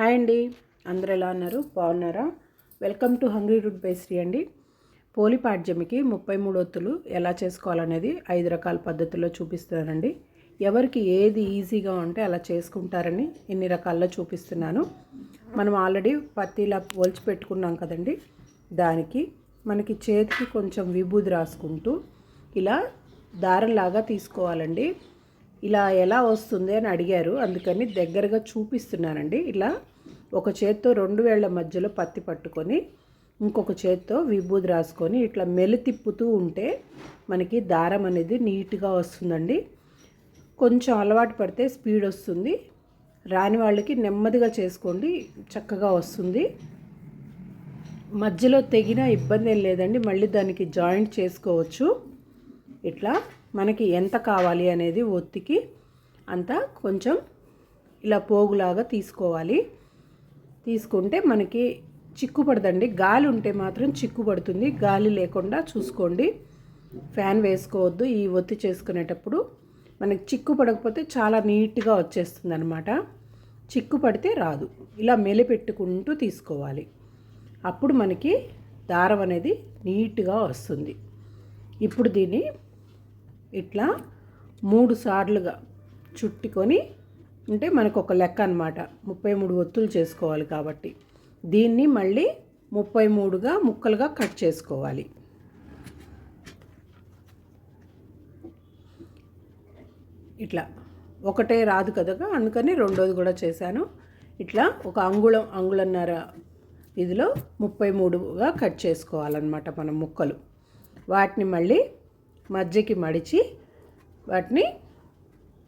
Hi అండి. అందరు ఎలా ఉన్నారు? బాగున్నారా? వెల్కమ్ టు హంగ్రీ రూట్ బేసరీ అండి. పోలి పాడ్యమికి ముప్పై మూడు ఒత్తులు ఎలా చేసుకోవాలనేది ఐదు రకాల పద్ధతుల్లో చూపిస్తున్నానండి. ఎవరికి ఏది ఈజీగా ఉంటే అలా చేసుకుంటారని ఇన్ని రకాల్లో చూపిస్తున్నాను. మనం ఆల్రెడీ పత్తిలా పోల్చి పెట్టుకున్నాం కదండి. దానికి మనకి చేతికి కొంచెం విభూది రాసుకుంటూ ఇలా దారంలాగా తీసుకోవాలండి. ఇలా ఎలా వస్తుంది అని అడిగారు. అందుకని దగ్గరగా చూపిస్తున్నానండి. ఇలా ఒక చేత్తో రెండు వేళ్ళ మధ్యలో పత్తి పట్టుకొని ఇంకొక చేత్తో విభూది రాసుకొని ఇట్లా మెలి తిప్పుతూ ఉంటే మనకి దారం అనేది నీట్గా వస్తుందండి. కొంచెం అలవాటు పడితే స్పీడ్ వస్తుంది. రాని వాళ్ళకి నెమ్మదిగా చేసుకోండి చక్కగా వస్తుంది. మధ్యలో తెగిన ఇబ్బంది ఏం లేదండి. మళ్ళీ దానికి జాయింట్ చేసుకోవచ్చు. ఇట్లా మనకి ఎంత కావాలి అనేది ఒత్తికి అంతా కొంచెం ఇలా పోగులాగా తీసుకోవాలి. తీసుకుంటే మనకి చిక్కు పడదండి గాలి ఉంటే మాత్రం చిక్కు పడుతుంది గాలి లేకుండా చూసుకోండి. ఫ్యాన్ వేసుకోవద్దు. ఈ ఒత్తి చేసుకునేటప్పుడు మనకి చిక్కు పడకపోతే చాలా నీట్గా వచ్చేస్తుంది అనమాట చిక్కు పడితే రాదు. ఇలా మెలిపెట్టుకుంటూ తీసుకోవాలి. అప్పుడు మనకి దారం అనేది నీట్గా వస్తుంది. ఇప్పుడు దీన్ని ఇట్లా మూడు సార్లుగా చుట్టుకొని అంటే మనకు ఒక లెక్క అనమాట ముప్పై మూడు ఒత్తులు చేసుకోవాలి కాబట్టి. దీన్ని మళ్ళీ ముప్పై మూడుగా ముక్కలుగా కట్ చేసుకోవాలి. ఇట్లా. ఒకటే రాదు కదా అందుకని రెండోది కూడా చేశాను. ఇట్లా ఒక అంగుళం అంగుళన్నర ఇదిలో ముప్పై మూడుగా కట్ చేసుకోవాలన్నమాట మనం ముక్కలు. వాటిని మళ్ళీ మజ్జికి మడిచి వాటిని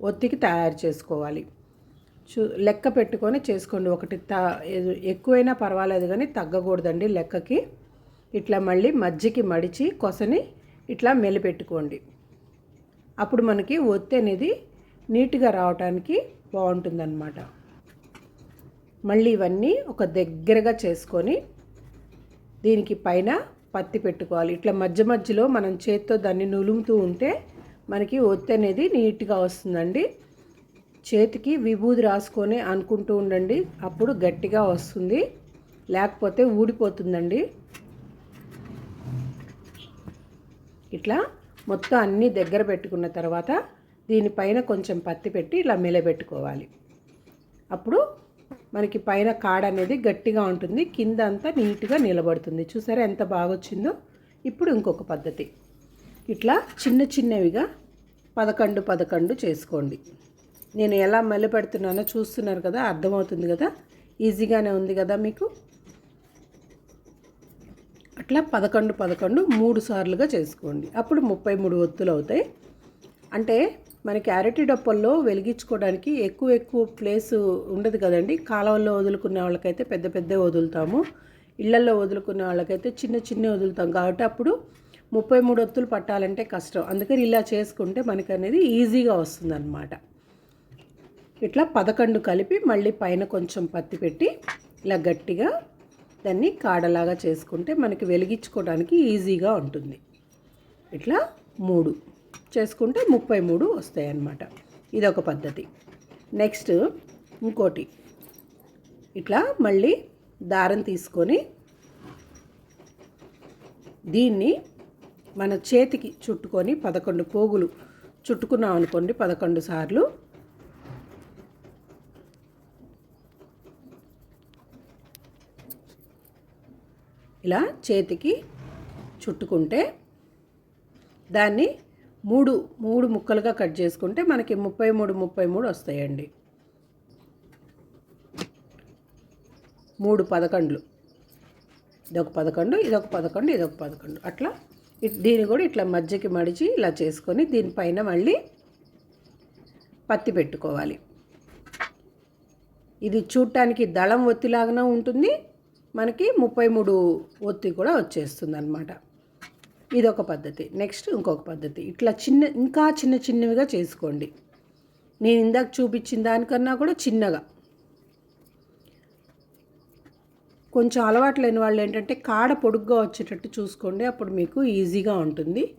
ఒత్తికి తయారు చేసుకోవాలి. చూ లెక్క పెట్టుకొని చేసుకోండి. ఒకటి త ఎక్కువైనా పర్వాలేదు కానీ తగ్గకూడదండి లెక్కకి. ఇట్లా మళ్ళీ మజ్జికి మడిచి కొసని ఇట్లా మెలిపెట్టుకోండి అప్పుడు మనకి ఒత్తి అనేది నీట్గా రావడానికి బాగుంటుందన్నమాట. మళ్ళీ ఇవన్నీ ఒక దగ్గరగా చేసుకొని దీనికి పైన పత్తి పెట్టుకోవాలి. ఇట్లా మధ్య మధ్యలో మనం చేత్తో దాన్ని నులుముతూ ఉంటే మనకి ఒత్తి అనేది నీట్గా వస్తుందండి. చేతికి విభూది రాసుకొని అనుకుంటూ ఉండండి. అప్పుడు గట్టిగా వస్తుంది. లేకపోతే ఊడిపోతుందండి. ఇట్లా మొత్తం అన్నీ దగ్గర పెట్టుకున్న తర్వాత దీనిపైన కొంచెం పత్తి పెట్టి ఇలా మెలబెట్టుకోవాలి. అప్పుడు మనకి పైన కాడ అనేది గట్టిగా ఉంటుంది. కింద అంతా నీట్గా నిలబడుతుంది. చూసారా ఎంత బాగా వచ్చిందో ఇప్పుడు ఇంకొక పద్ధతి. ఇట్లా చిన్న చిన్నవిగా పదకొండు పదకొండు చేసుకోండి. నేను ఎలా మళ్ళీ పెడుతున్నానో చూస్తున్నారు కదా అర్థమవుతుంది కదా? ఈజీగానే ఉంది కదా మీకు? అట్లా పదకొండు పదకొండు మూడు సార్లుగా చేసుకోండి. అప్పుడు ముప్పై మూడు ఒత్తులు అవుతాయి అంటే మనకి అరటి డప్పల్లో వెలిగించుకోవడానికి ఎక్కువ ఎక్కువ ప్లేస్ ఉండదు కదండి. కాలువల్లో వదులుకునే వాళ్ళకైతే పెద్ద పెద్ద వదులుతాము. ఇళ్ళలో వదులుకునే వాళ్ళకైతే చిన్న చిన్న వదులుతాం. కాబట్టి అప్పుడు ముప్పై మూడు ఒత్తులు పట్టాలంటే కష్టం. అందుకని ఇలా చేసుకుంటే మనకి అనేది ఈజీగా వస్తుందన్నమాట. ఇట్లా పదకొండు కలిపి మళ్ళీ పైన కొంచెం పత్తి పెట్టి ఇలా గట్టిగా దాన్ని కాడలాగా చేసుకుంటే మనకి వెలిగించుకోవడానికి ఈజీగా ఉంటుంది. ఇట్లా మూడు. చేసుకుంటే ముప్పై మూడు వస్తాయి అన్నమాట ఇదొక పద్ధతి. నెక్స్ట్ ఇంకోటి. ఇట్లా మళ్ళీ దారం తీసుకొని దీన్ని మన చేతికి చుట్టుకొని పదకొండు పోగులు చుట్టుకున్నాం అనుకోండి పదకొండు సార్లు. ఇలా చేతికి చుట్టుకుంటే దాన్ని మూడు మూడు ముక్కలుగా కట్ చేసుకుంటే మనకి ముప్పై మూడు ముప్పై మూడు వస్తాయండి. మూడు పదకొండులు. ఇదొక పదకొండు ఇదొక పదకొండు ఇదొక పదకొండు. అట్లా దీన్ని కూడా ఇట్లా మధ్యకి మడిచి ఇలా చేసుకొని దీనిపైన మళ్ళీ పత్తి పెట్టుకోవాలి. ఇది చూడటానికి దళం ఒత్తిలాగానే ఉంటుంది. మనకి ముప్పై మూడు ఒత్తి కూడా వచ్చేస్తుంది అనమాట ఇదొక పద్ధతి. నెక్స్ట్ ఇంకొక పద్ధతి. ఇట్లా చిన్న ఇంకా చిన్న చిన్నవిగా చేసుకోండి. నేను ఇందాక చూపించిన దానికన్నా కూడా చిన్నగా. కొంచెం అలవాటు లేని వాళ్ళు ఏంటంటే కాడ పొడుగ్గా వచ్చేటట్టు చూసుకోండి. అప్పుడు మీకు ఈజీగా ఉంటుంది.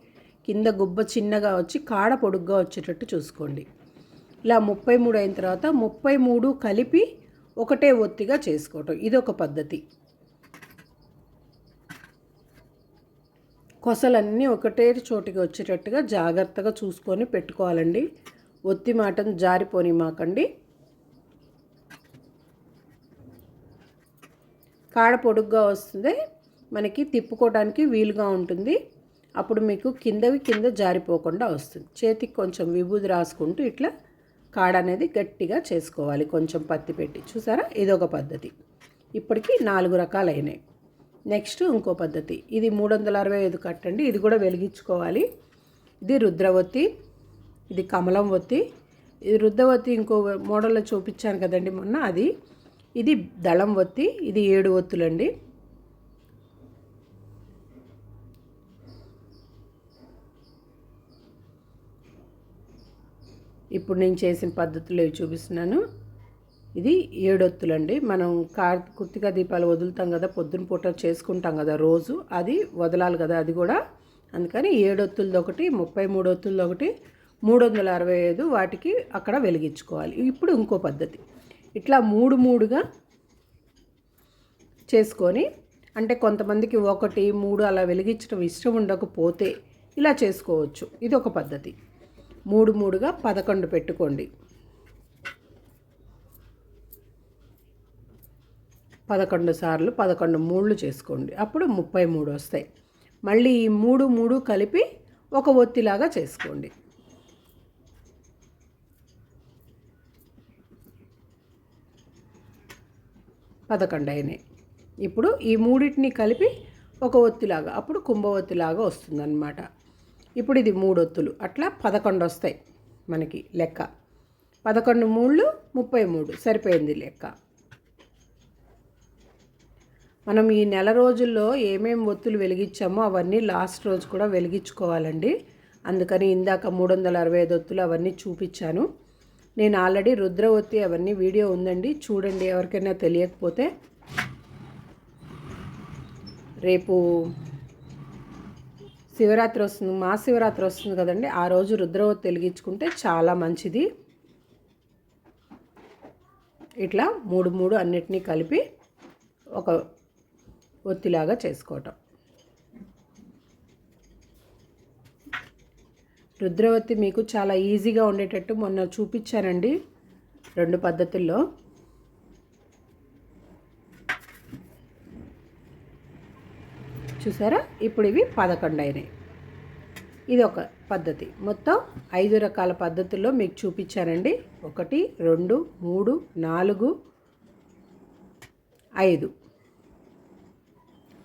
కింద గుబ్బ చిన్నగా వచ్చి కాడ పొడుగ్గా వచ్చేటట్టు చూసుకోండి. ఇలా ముప్పై మూడు అయిన తర్వాత ముప్పై మూడు కలిపి ఒకటే ఒత్తిగా చేసుకోవటం. ఇదొక పద్ధతి. కొసలన్నీ ఒకటే చోటికి వచ్చేటట్టుగా జాగ్రత్తగా చూసుకొని పెట్టుకోవాలండి. ఒత్తి మాటను జారిపోని మాకండి. కాడ పొడుగ్గా వస్తుంది మనకి తిప్పుకోవడానికి వీలుగా ఉంటుంది. అప్పుడు మీకు కిందవి కింద జారిపోకుండా వస్తుంది. చేతికి కొంచెం విభూది రాసుకుంటూ ఇట్లా కాడ అనేది గట్టిగా చేసుకోవాలి. కొంచెం పత్తి పెట్టి. చూసారా? ఇదొక పద్ధతి. ఇప్పటికీ నాలుగు రకాలైనాయి. నెక్స్ట్ ఇంకో పద్ధతి. ఇది మూడు వందల అరవై ఐదు కట్టండి. ఇది కూడా వెలిగించుకోవాలి. ఇది రుద్రవతి ఇది కమలం ఒత్తి ఇది రుద్రవతి ఇంకో మోడల్లో చూపించాను కదండి మొన్న అది. ఇది దళం ఒత్తి ఇది ఏడు ఒత్తులండి. ఇప్పుడు నేను చేసిన పద్ధతులు ఇవి చూపిస్తున్నాను. ఇది ఏడొత్తులండి. మనం కార్ కుర్తిక దీపాలు వదులుతాం కదా పొద్దున పూట చేసుకుంటాం కదా రోజు అది వదలాలి కదా అది కూడా. అందుకని ఏడొత్తులది ఒకటి ముప్పై మూడొత్తులది ఒకటి మూడు వందల అరవై ఐదు వాటికి అక్కడ వెలిగించుకోవాలి. ఇప్పుడు ఇంకో పద్ధతి. ఇట్లా మూడు మూడుగా చేసుకొని అంటే కొంతమందికి ఒకటి మూడు అలా వెలిగించడం ఇష్టం ఉండకపోతే ఇలా చేసుకోవచ్చు. ఇది ఒక పద్ధతి. మూడు మూడుగా పదకొండు పెట్టుకోండి. పదకొండు సార్లు పదకొండు మూళ్ళు చేసుకోండి. అప్పుడు ముప్పై మూడు వస్తాయి. మళ్ళీ ఈ మూడు మూడు కలిపి ఒక ఒత్తిలాగా చేసుకోండి. పదకొండు అయినాయి. ఇప్పుడు ఈ మూడింటిని కలిపి ఒక ఒత్తిలాగా అప్పుడు కుంభవత్తిలాగా వస్తుందన్నమాట. ఇప్పుడు ఇది మూడు ఒత్తులు. అట్లా పదకొండు వస్తాయి మనకి లెక్క. పదకొండు మూళ్ళు ముప్పై మూడు. సరిపోయింది లెక్క. మనం ఈ నెల రోజుల్లో ఏమేమి ఒత్తులు వెలిగించామో అవన్నీ లాస్ట్ రోజు కూడా వెలిగించుకోవాలండి. అందుకని ఇందాక మూడు వందల అరవై ఐదు ఒత్తులు అవన్నీ చూపించాను. నేను ఆల్రెడీ రుద్ర ఒత్తి అవన్నీ వీడియో ఉందండి. చూడండి ఎవరికైనా తెలియకపోతే. రేపు శివరాత్రి వస్తుంది మా శివరాత్రి వస్తుంది కదండి. ఆ రోజు రుద్రవతి వెలిగించుకుంటే చాలా మంచిది. ఇట్లా మూడు మూడు అన్నిటినీ కలిపి ఒక ఒత్తిలాగా చేసుకోవటం. రుద్రవతి మీకు చాలా ఈజీగా ఉండేటట్టు మొన్న చూపించానండి రెండు పద్ధతుల్లో. చూసారా? ఇప్పుడు ఇవి పదకొండు అయినాయి ఇది ఒక పద్ధతి. మొత్తం ఐదు రకాల పద్ధతుల్లో మీకు చూపించానండి. ఒకటి రెండు మూడు నాలుగు ఐదు.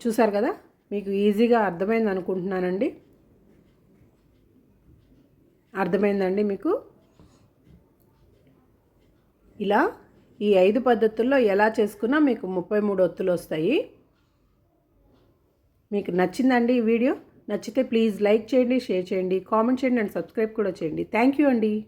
చూసారు కదా? మీకు ఈజీగా అర్థమైంది అనుకుంటున్నానండి. అర్థమైందండి మీకు? ఇలా ఈ ఐదు పద్ధతుల్లో ఎలా చేసుకున్నా మీకు ముప్పై మూడు ఒత్తులు వస్తాయి. మీకు నచ్చిందండి ఈ వీడియో? నచ్చితే ప్లీజ్ లైక్ చేయండి షేర్ చేయండి కామెంట్ చేయండి అండ్ సబ్స్క్రైబ్ కూడా చేయండి. థ్యాంక్ యూ అండి.